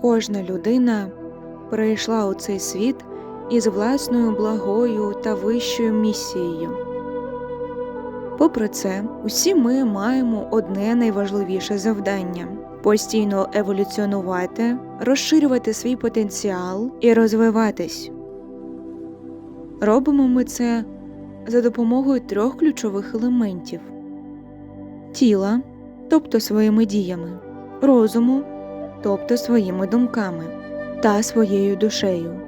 Кожна людина прийшла у цей світ із власною благою та вищою місією. Попри це, усі ми маємо одне найважливіше завдання постійно еволюціонувати, розширювати свій потенціал і розвиватись. Робимо ми це за допомогою трьох ключових елементів тіла, тобто своїми діями, розуму, тобто своїми думками, та своєю душею,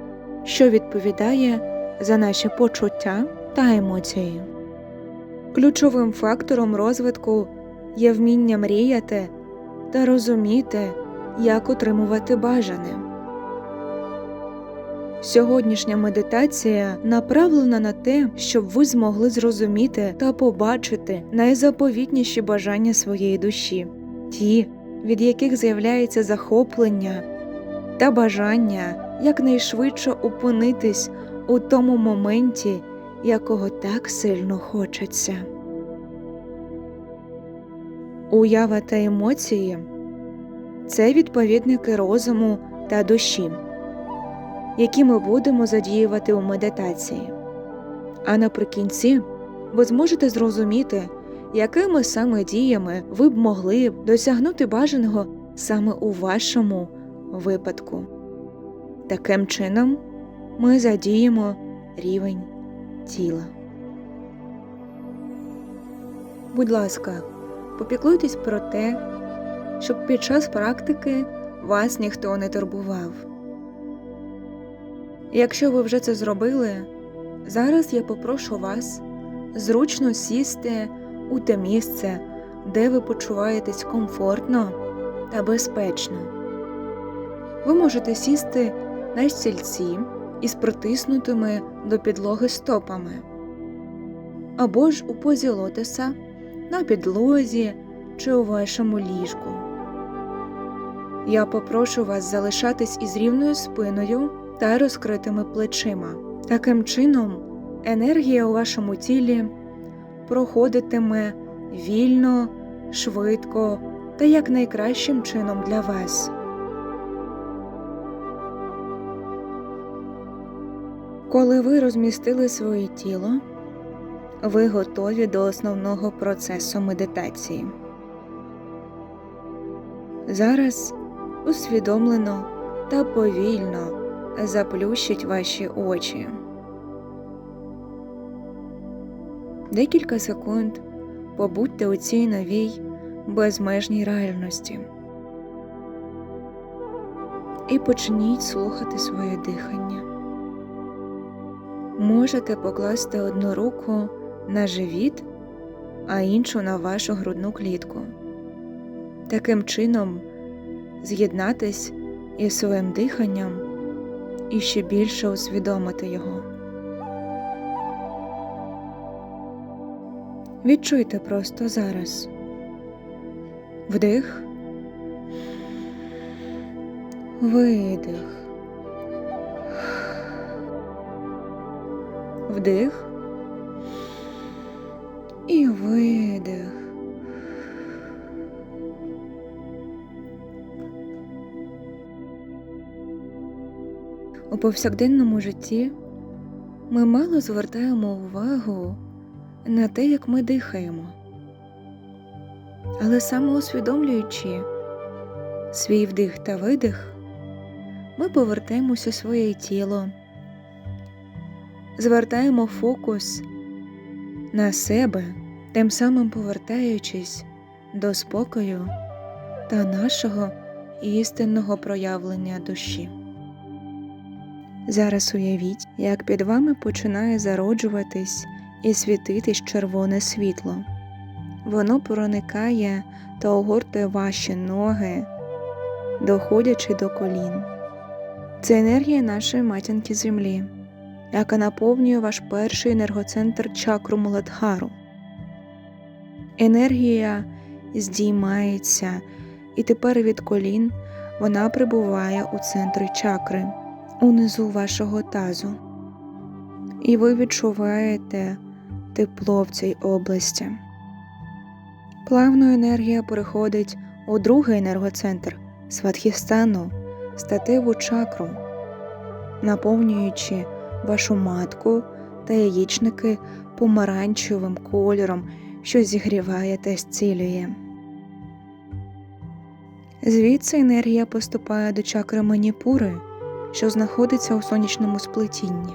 що відповідає за наші почуття та емоції. Ключовим фактором розвитку є вміння мріяти та розуміти, як отримувати бажане. Сьогоднішня медитація направлена на те, щоб ви змогли зрозуміти та побачити найзаповітніші бажання своєї душі, ті, від яких з'являється захоплення та бажання якнайшвидше опинитись у тому моменті, якого так сильно хочеться. Уява та емоції це відповідники розуму та душі, які ми будемо задіювати у медитації. А наприкінці ви зможете зрозуміти, якими саме діями ви б могли досягнути бажаного саме у вашому випадку. Таким чином ми задіємо рівень тіла. Будь ласка, попіклуйтесь про те, щоб під час практики вас ніхто не турбував. Якщо ви вже це зробили, зараз я попрошу вас зручно сісти у те місце, де ви почуваєтесь комфортно та безпечно. Ви можете сісти на стільці із притиснутими до підлоги стопами, або ж у позі лотоса на підлозі чи у вашому ліжку. Я попрошу вас залишатись із рівною спиною та розкритими плечима. Таким чином, енергія у вашому тілі проходитиме вільно, швидко та якнайкращим чином для вас. Коли ви розмістили своє тіло, ви готові до основного процесу медитації. Зараз усвідомлено та повільно заплющіть ваші очі. Декілька секунд побудьте у цій новій безмежній реальності і почніть слухати своє дихання. Можете покласти одну руку на живіт, а іншу на вашу грудну клітку. Таким чином з'єднатись із своїм диханням і ще більше усвідомити його. Відчуйте просто зараз вдих, видих. Вдих і видих. У повсякденному житті ми мало звертаємо увагу на те, як ми дихаємо, але саме усвідомлюючи свій вдих та видих, ми повертаємося у своє тіло звертаємо фокус на себе, тим самим повертаючись до спокою та нашого істинного проявлення душі. Зараз уявіть, як під вами починає зароджуватись і світитись червоне світло. Воно проникає та огортує ваші ноги, доходячи до колін. Це енергія нашої матінки землі яка наповнює ваш перший енергоцентр чакру Муладхару. Енергія здіймається, і тепер від колін вона прибуває у центрі чакри, унизу вашого тазу. І ви відчуваєте тепло в цій області. Плавно енергія переходить у другий енергоцентр Сватхістану, статеву чакру, наповнюючи вашу матку та яєчники помаранчевим кольором, що зігріває та зцілює. Звідси енергія поступає до чакри маніпури, що знаходиться у сонячному сплетінні.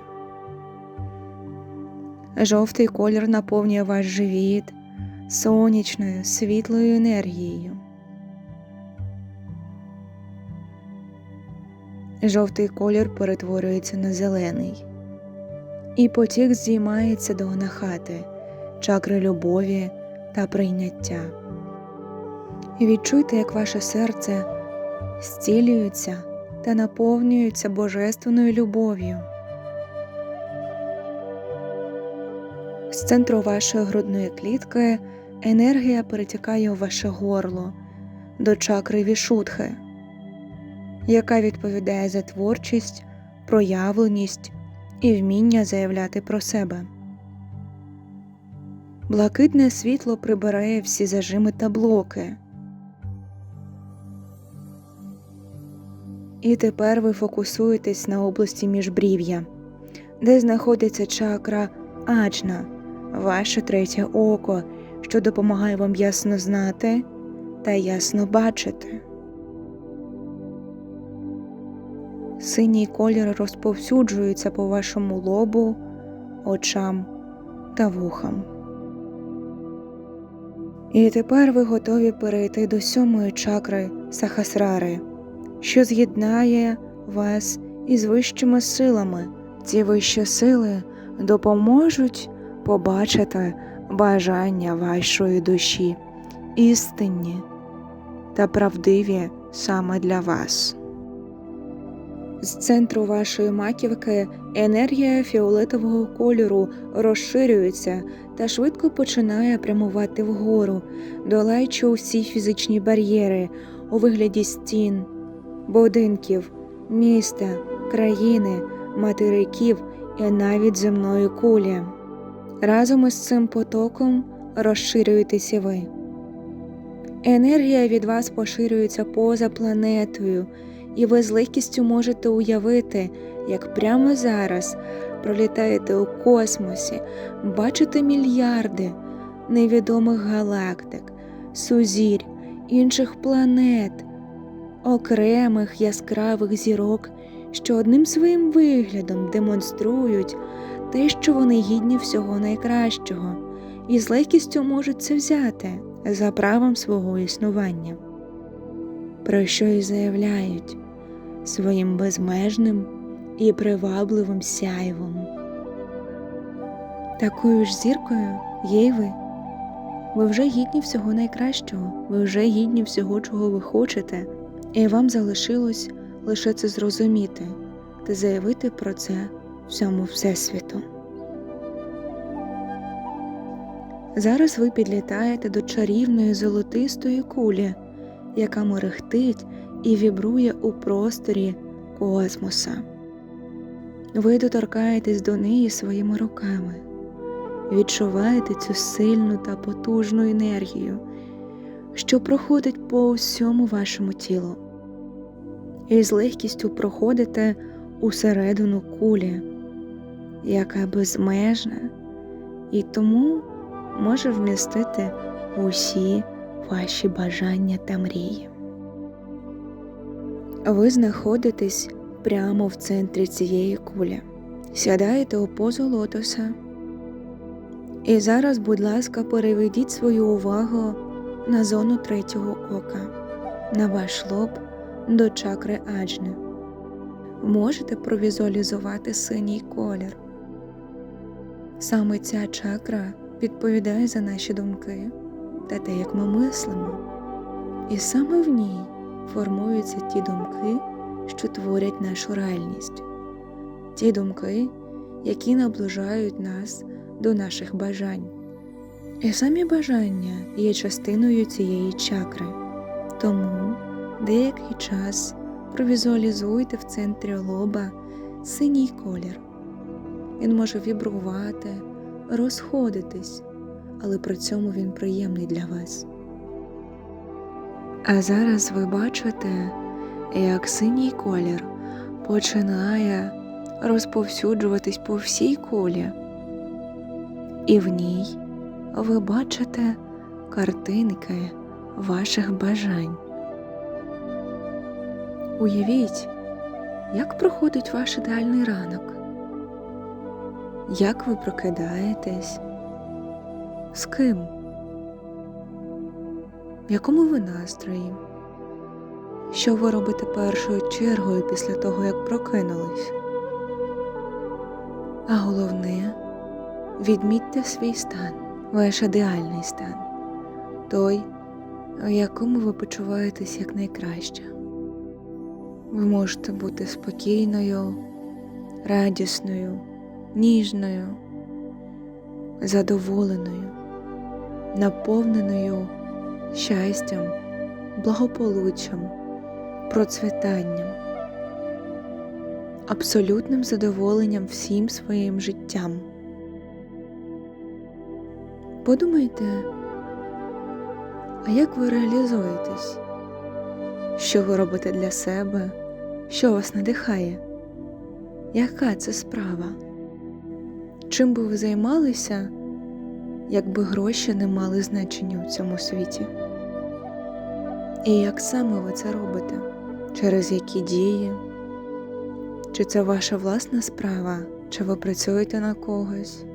Жовтий колір наповнює ваш живіт сонячною світлою енергією. Жовтий колір перетворюється на зелений, і потік здіймається до анахати, чакри любові та прийняття. Відчуйте, як ваше серце зцілюється та наповнюється божественною любов'ю. Центру вашої грудної клітки енергія перетікає у ваше горло до чакри вішутхи, яка відповідає за творчість, проявленість і вміння заявляти про себе. Блакитне світло прибирає всі зажими та блоки. І тепер ви фокусуєтесь на області міжбрів'я, де знаходиться чакра аджна, ваше третє око, що допомагає вам ясно знати та ясно бачити. Синій колір розповсюджується по вашому лобу, очам та вухам. І тепер ви готові перейти до сьомої чакри Сахасрари, що з'єднає вас із вищими силами. Ці вищі сили допоможуть побачити бажання вашої душі, істинні та правдиві саме для вас. З центру вашої маківки енергія фіолетового кольору розширюється та швидко починає прямувати вгору, долаючи усі фізичні бар'єри у вигляді стін, будинків, міста, країни, материків і навіть земної кулі. Разом із цим потоком розширюєтесь і ви. Енергія від вас поширюється поза планетою, і ви з легкістю можете уявити, як прямо зараз пролітаєте у космосі, бачите мільярди невідомих галактик, сузірь, інших планет, окремих яскравих зірок, що одним своїм виглядом демонструють те, що вони гідні всього найкращого, і з легкістю можуть це взяти за правом свого існування, про що й заявляють своїм безмежним і привабливим сяйвом. Такою ж зіркою є й ви. Ви вже гідні всього найкращого, ви вже гідні всього, чого ви хочете, і вам залишилось лише це зрозуміти та заявити про це всьому Всесвіту. Зараз ви підлітаєте до чарівної золотистої кулі, яка мерехтить і вібрує у просторі космоса. Ви доторкаєтесь до неї своїми руками, відчуваєте цю сильну та потужну енергію, що проходить по всьому вашому тілу, і з легкістю проходите усередину кулі, яка безмежна і тому може вмістити усі ваші бажання та мрії. Ви знаходитесь прямо в центрі цієї кулі, сядаєте у позу лотоса. І зараз, будь ласка, переведіть свою увагу на зону третього ока, на ваш лоб до чакри аджни. Можете провізуалізувати синій колір. Саме ця чакра відповідає за наші думки та те, як ми мислимо. І саме в ній формуються ті думки, що творять нашу реальність, ті думки, які наближають нас до наших бажань. І самі бажання є частиною цієї чакри, тому деякий час провізуалізуйте в центрі лоба синій колір. Він може вібрувати, розходитись, але при цьому він приємний для вас. А зараз ви бачите, як синій колір починає розповсюджуватись по всій кулі, і в ній ви бачите картинки ваших бажань. Уявіть, як проходить ваш ідеальний ранок, як ви прокидаєтесь, з ким, в якому ви настрої, що ви робите першою чергою після того, як прокинулись. А головне, відмітьте свій стан, ваш ідеальний стан, той, в якому ви почуваєтесь якнайкраще. Ви можете бути спокійною, радісною, ніжною, задоволеною, наповненою щастям, благополуччям, процвітанням, абсолютним задоволенням всім своїм життям. Подумайте, а як ви реалізуєтесь? Що ви робите для себе? Що вас надихає? Яка це справа? Чим би ви займалися, якби гроші не мали значення у цьому світі? І як саме ви це робите? Через які дії? Чи це ваша власна справа, чи ви працюєте на когось?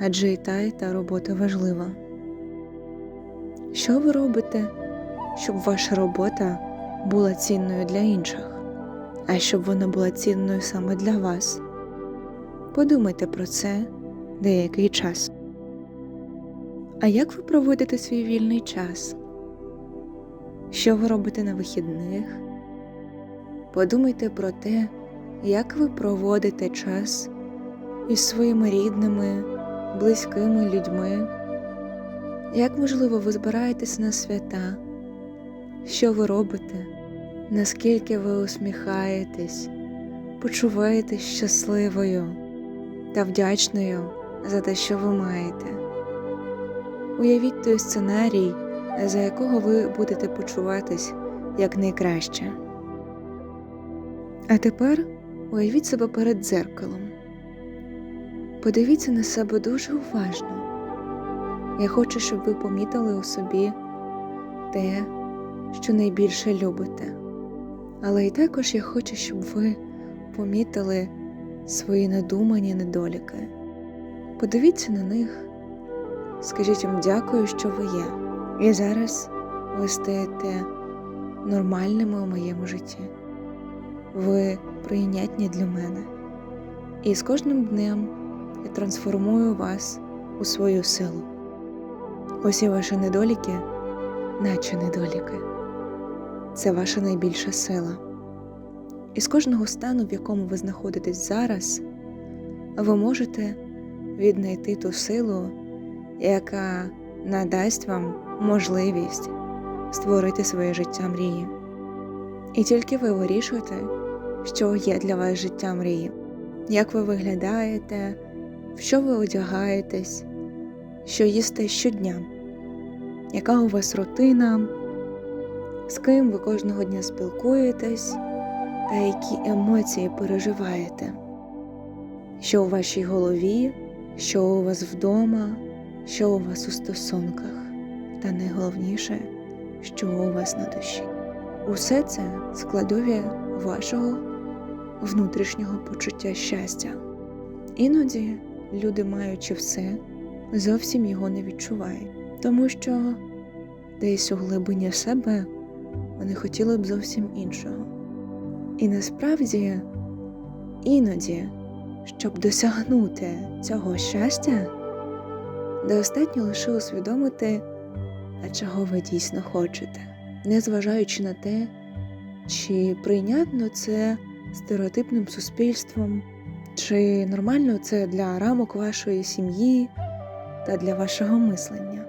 Адже і та, і та робота важлива. Що ви робите, щоб ваша робота була цінною для інших, а щоб вона була цінною саме для вас? Подумайте про це деякий час. А як ви проводите свій вільний час? Що ви робите на вихідних? Подумайте про те, як ви проводите час із своїми рідними, близькими людьми. Як можливо ви збираєтесь на свята? Що ви робите? Наскільки ви усміхаєтесь, почуваєтесь щасливою та вдячною за те, що ви маєте? Уявіть той сценарій, за якого ви будете почуватись якнайкраще. А тепер уявіть себе перед дзеркалом. Подивіться на себе дуже уважно. Я хочу, щоб ви помітили у собі те, що найбільше любите. Але і також я хочу, щоб ви помітили свої надумані недоліки. Подивіться на них, скажіть їм дякую, що ви є. І зараз ви стаєте нормальними у моєму житті. Ви прийнятні для мене. І з кожним днем я трансформую вас у свою силу. Усі ваші недоліки, наче недоліки, це ваша найбільша сила. І з кожного стану, в якому ви знаходитесь зараз, ви можете віднайти ту силу, яка надасть вам можливість створити своє життя мрії. І тільки ви вирішуєте, що є для вас життя мрії, як ви виглядаєте, в що ви одягаєтесь, що їсте щодня, яка у вас рутина, з ким ви кожного дня спілкуєтесь та які емоції переживаєте, що у вашій голові, що у вас вдома, що у вас у стосунках, та найголовніше, що у вас на душі. Усе це складові вашого внутрішнього почуття щастя. Іноді люди, маючи все, зовсім його не відчувають, тому що десь у глибині себе вони хотіли б зовсім іншого. І насправді іноді, щоб досягнути цього щастя, достатньо лише усвідомити, а чого ви дійсно хочете, незважаючи на те, чи прийнятно це стереотипним суспільством, чи нормально це для рамок вашої сім'ї та для вашого мислення.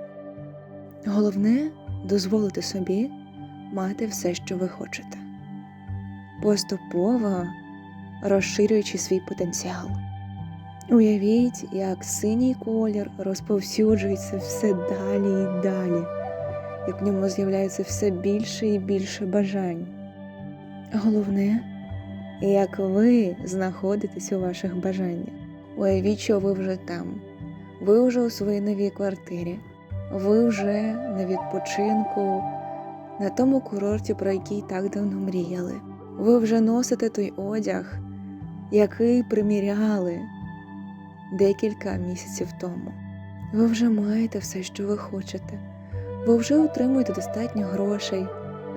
Головне дозволити собі мати все, що ви хочете, поступово розширюючи свій потенціал. Уявіть, як синій колір розповсюджується все далі і далі, як в ньому з'являється все більше і більше бажань. Головне, як ви знаходитесь у ваших бажаннях. Уявіть, що ви вже там. Ви вже у своїй новій квартирі. Ви вже на відпочинку, на тому курорті, про який так давно мріяли. Ви вже носите той одяг, який приміряли декілька місяців тому. Ви вже маєте все, що ви хочете. Ви вже отримуєте достатньо грошей,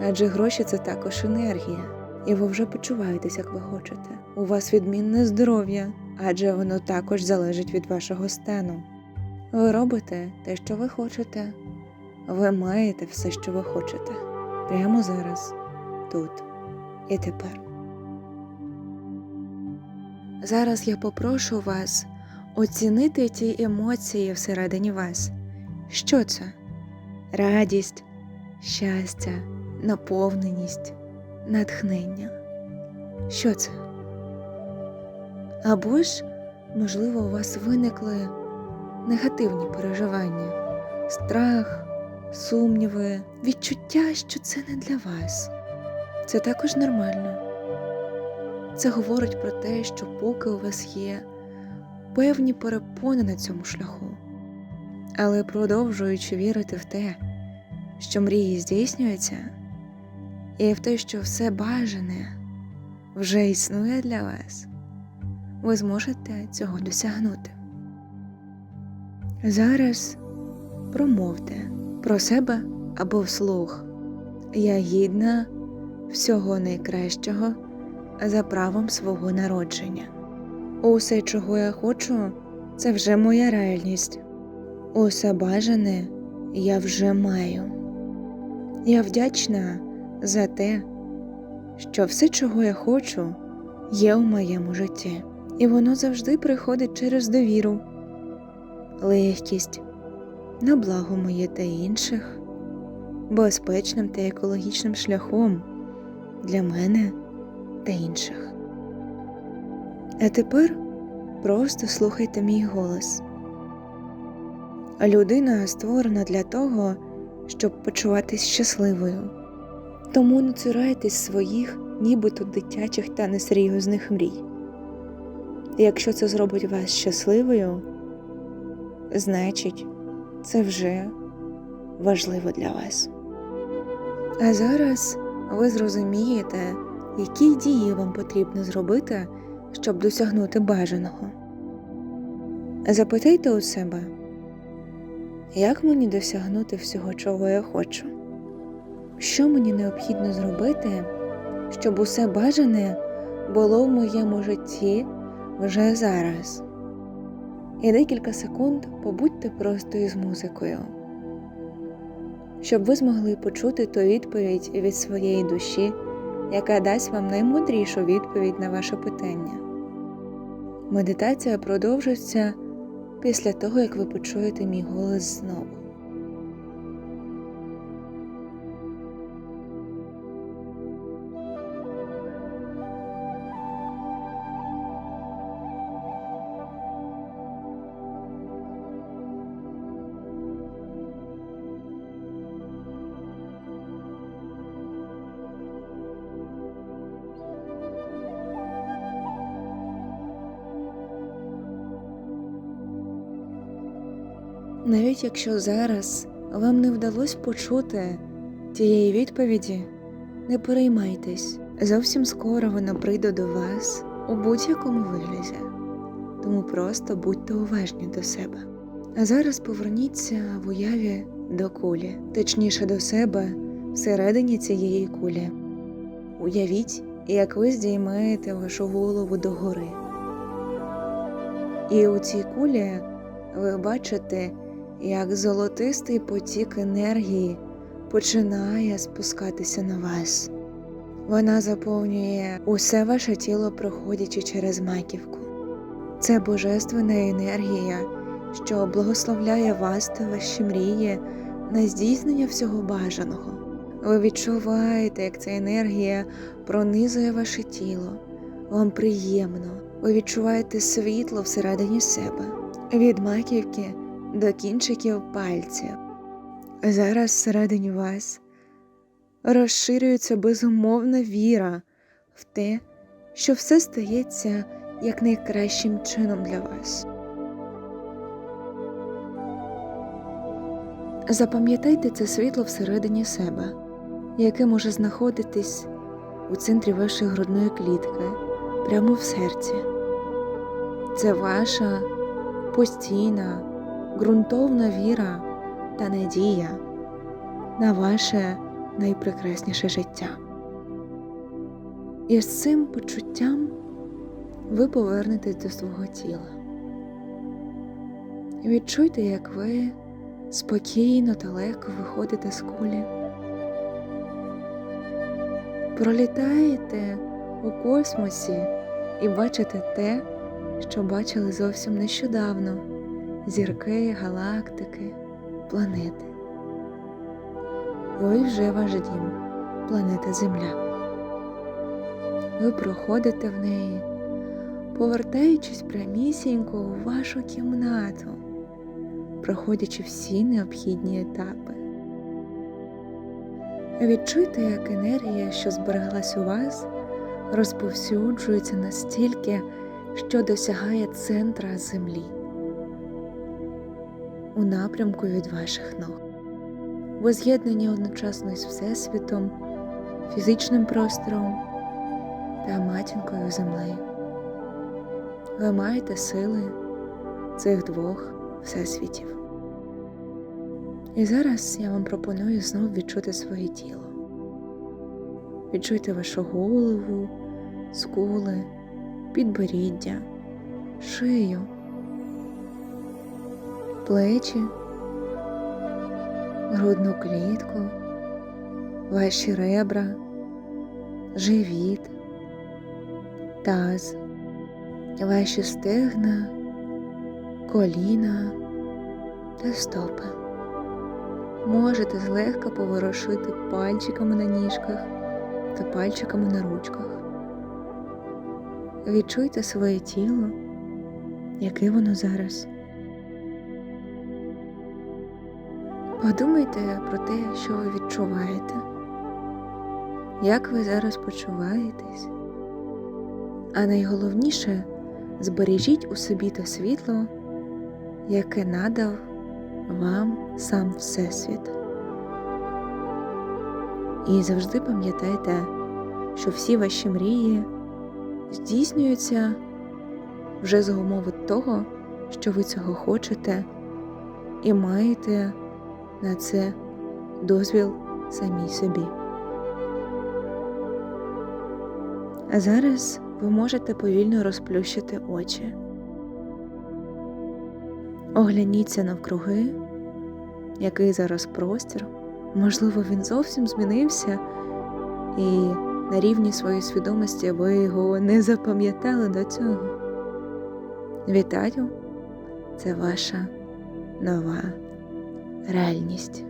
адже гроші це також енергія, і ви вже почуваєтесь, як ви хочете. У вас відмінне здоров'я, адже воно також залежить від вашого стану. Ви робите те, що ви хочете. Ви маєте все, що ви хочете. Прямо зараз, тут і тепер. Зараз я попрошу вас оцінити ті емоції всередині вас. Що це? Радість, щастя, наповненість, натхнення. Що це? Або ж, можливо, у вас виникли негативні переживання, страх, сумніви, відчуття, що це не для вас. Це також нормально. Це говорить про те, що поки у вас є певні перепони на цьому шляху, але продовжуючи вірити в те, що мрії здійснюються, і в те, що все бажане вже існує для вас, ви зможете цього досягнути. Зараз промовте про себе або вслух. Я гідна всього найкращого за правом свого народження. Усе, чого я хочу, це вже моя реальність. Усе бажане я вже маю. Я вдячна за те, що все, чого я хочу, є у моєму житті, і воно завжди приходить через довіру, легкість, на благо моє та інших, безпечним та екологічним шляхом для мене та інших. А тепер просто слухайте мій голос. Людина створена для того, щоб почуватись щасливою. Тому не цурайтесь своїх, нібито дитячих та несерйозних мрій. Якщо це зробить вас щасливою, значить, це вже важливо для вас. А зараз ви зрозумієте, які дії вам потрібно зробити, щоб досягнути бажаного. Запитайте у себе, як мені досягнути всього, чого я хочу? Що мені необхідно зробити, щоб усе бажане було в моєму житті вже зараз? І декілька секунд побудьте просто із музикою, щоб ви змогли почути ту відповідь від своєї душі, яка дасть вам наймудрішу відповідь на ваше питання. Медитація продовжиться після того, як ви почуєте мій голос знову. Навіть якщо зараз вам не вдалося почути тієї відповіді, не переймайтесь, зовсім скоро вона прийде до вас у будь-якому вигляді, тому просто будьте уважні до себе. А зараз поверніться в уяві до кулі, точніше до себе всередині цієї кулі. Уявіть, як ви здіймаєте вашу голову догори. І у цій кулі ви бачите як золотистий потік енергії починає спускатися на вас. Вона заповнює усе ваше тіло, проходячи через маківку. Це божественна енергія, що благословляє вас та ваші мрії на здійснення всього бажаного. Ви відчуваєте, як ця енергія пронизує ваше тіло. Вам приємно, ви відчуваєте світло всередині себе. Від маківки до кінчиків пальців. Зараз всередині вас розширюється безумовна віра в те, що все стається як найкращим чином для вас. Запам'ятайте це світло всередині себе, яке може знаходитись у центрі вашої грудної клітки, прямо в серці. Це ваша постійна, ґрунтовна віра та надія на ваше найпрекрасніше життя. І з цим почуттям ви повернетесь до свого тіла. Відчуйте, як ви спокійно та легко виходите з кулі. Пролітаєте у космосі і бачите те, що бачили зовсім нещодавно зірки, галактики, планети. Ось вже ваш дім, планета Земля. Ви проходите в неї, повертаючись прямісінько у вашу кімнату, проходячи всі необхідні етапи. Відчуйте, як енергія, що збереглась у вас, розповсюджується настільки, що досягає центра землі у напрямку від ваших ног. Ви з'єднані одночасно із Всесвітом, фізичним простором та матінкою землею. Ви маєте сили цих двох всесвітів. І зараз я вам пропоную знов відчути своє тіло. Відчуйте вашу голову, скули, підборіддя, шию, плечі, грудну клітку, ваші ребра, живіт, таз, ваші стегна, коліна та стопи. Можете злегка поворушити пальчиками на ніжках та пальчиками на ручках. Відчуйте своє тіло, яке воно зараз. Подумайте про те, що ви відчуваєте, як ви зараз почуваєтесь. А найголовніше збережіть у собі те світло, яке надав вам сам Всесвіт. І завжди пам'ятайте, що всі ваші мрії здійснюються вже за умови того, що ви цього хочете, і маєте на це дозвіл самій собі. А зараз ви можете повільно розплющити очі. Огляніться навкруги, який зараз простір. Можливо, він зовсім змінився, і на рівні своєї свідомості ви його не запам'ятали до цього. Вітаю! Це ваша нова реальність.